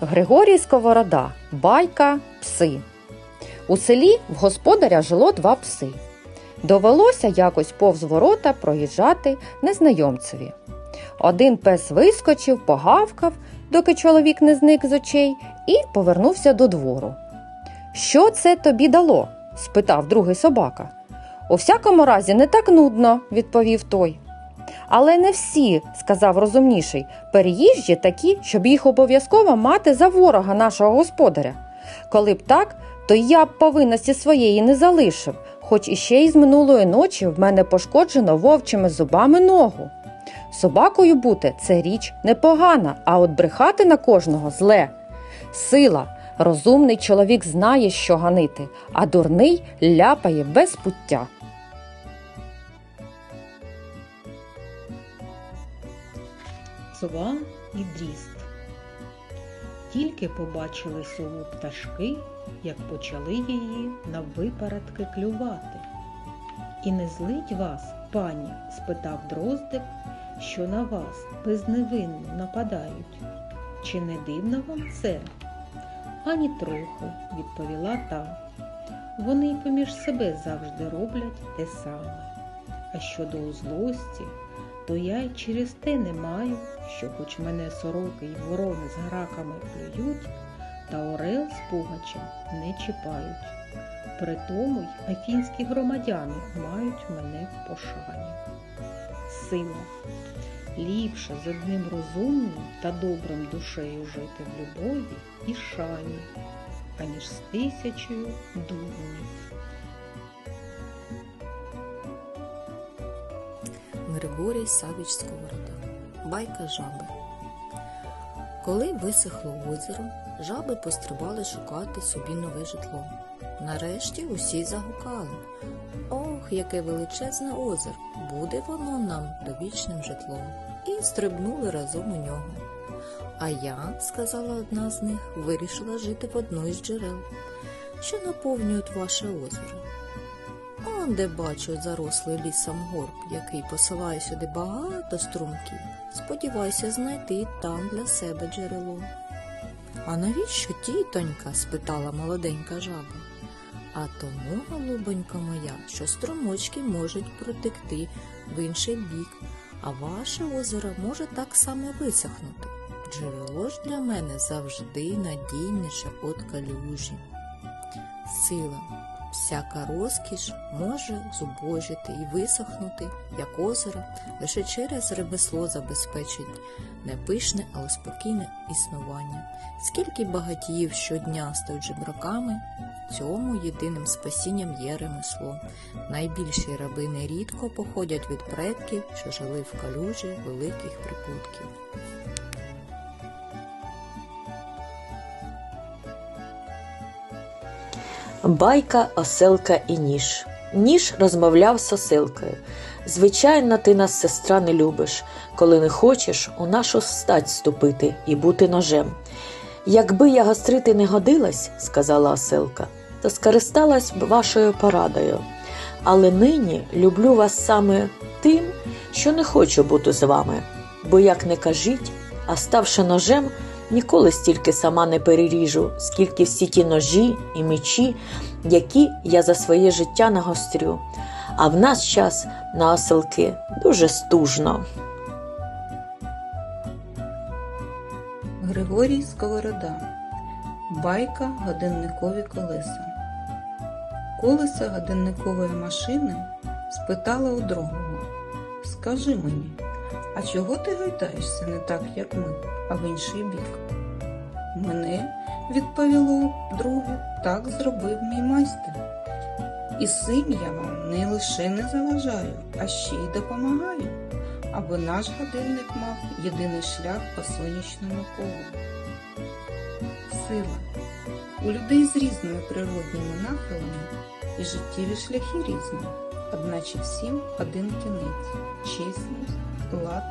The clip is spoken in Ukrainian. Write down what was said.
Григорій Сковорода. Байка пси. У селі в господаря жило два пси. Довелося якось повз ворота проїжджати незнайомцеві. Один пес вискочив, погавкав, доки чоловік не зник з очей, і повернувся до двору. Що це тобі дало? спитав другий собака. У всякому разі, не так нудно, відповів той. Але не всі, сказав розумніший, переїжджі такі, щоб їх обов'язково мати за ворога нашого господаря. Коли б так, то я б повинності своєї не залишив, хоч іще й з минулої ночі в мене пошкоджено вовчими зубами ногу. Собакою бути це річ непогана, а от брехати на кожного зле. Сила. Розумний чоловік знає, що ганити, а дурний ляпає без пуття. Сова і дріст. Тільки побачили сову пташки, як почали її на випередки клювати. І не злить вас, пані? спитав дроздик, що на вас безневинно нападають. Чи не дивно вам це? Ані трохи, відповіла та. Вони й поміж себе завжди роблять те саме. А щодо злості, то я й через те не маю, що хоч мене сороки й ворони з граками плюють, та орел з пугачем не чіпають. При тому й афінські громадяни мають мене в пошані. Сила. Ліпше з одним розумним та добрим душею жити в любові і шані, аніж з тисячою дурнів. Григорій Савіч Сковорода. Байка жаби. Коли висохло озеро, жаби пострибали шукати собі нове житло. Нарешті усі загукали. Ох, яке величезне озеро! Буде воно нам довічним житлом. І стрибнули разом у нього. А я, сказала одна з них, вирішила жити в одній з джерел, що наповнюють ваше озеро. Он де бачу зарослий лісом горб, який посилає сюди багато струмків. Сподіваюся знайти там для себе джерело. А навіщо тітонька? спитала молоденька жаба. А тому, голубонька моя, що струмочки можуть протекти в інший бік, а ваше озеро може так само висохнути. Джерело ж для мене завжди надійніше від калюжі. Сила. Всяка розкіш може зубожити і висохнути, як озеро, лише через ремесло забезпечить не пишне, але спокійне існування. Скільки багатіїв щодня стають жебраками, цьому єдиним спасінням є ремесло. Найбільші раби нерідко походять від предків, що жили в калюжі великих прибутків. Байка, оселка і ніж. Ніж розмовляв з оселкою. Звичайно, ти нас, сестра, не любиш, коли не хочеш у нашу стать ступити і бути ножем. Якби я гострити не годилась, сказала оселка, то скористалась б вашою порадою. Але нині люблю вас саме тим, що не хочу бути з вами, бо як не кажіть, а ставши ножем, ніколи стільки сама не переріжу, скільки всі ті ножі і мечі, які я за своє життя нагострю. А в нас час на оселки дуже стужно. Григорій Сковорода. Байка годинникові колеса. Колеса годинникової машини спитала у другого. Скажи мені, а чого ти гойдаєшся не так, як ми, а в інший бік? Мене, відповіло друге, так зробив мій майстер. І сим я вам не лише не заважаю, а ще й допомагаю, аби наш годинник мав єдиний шлях по сонячному колу. Сила. У людей з різними природніми нахилами і життєві шляхи різні, одначе всім один кінець чесність, лад.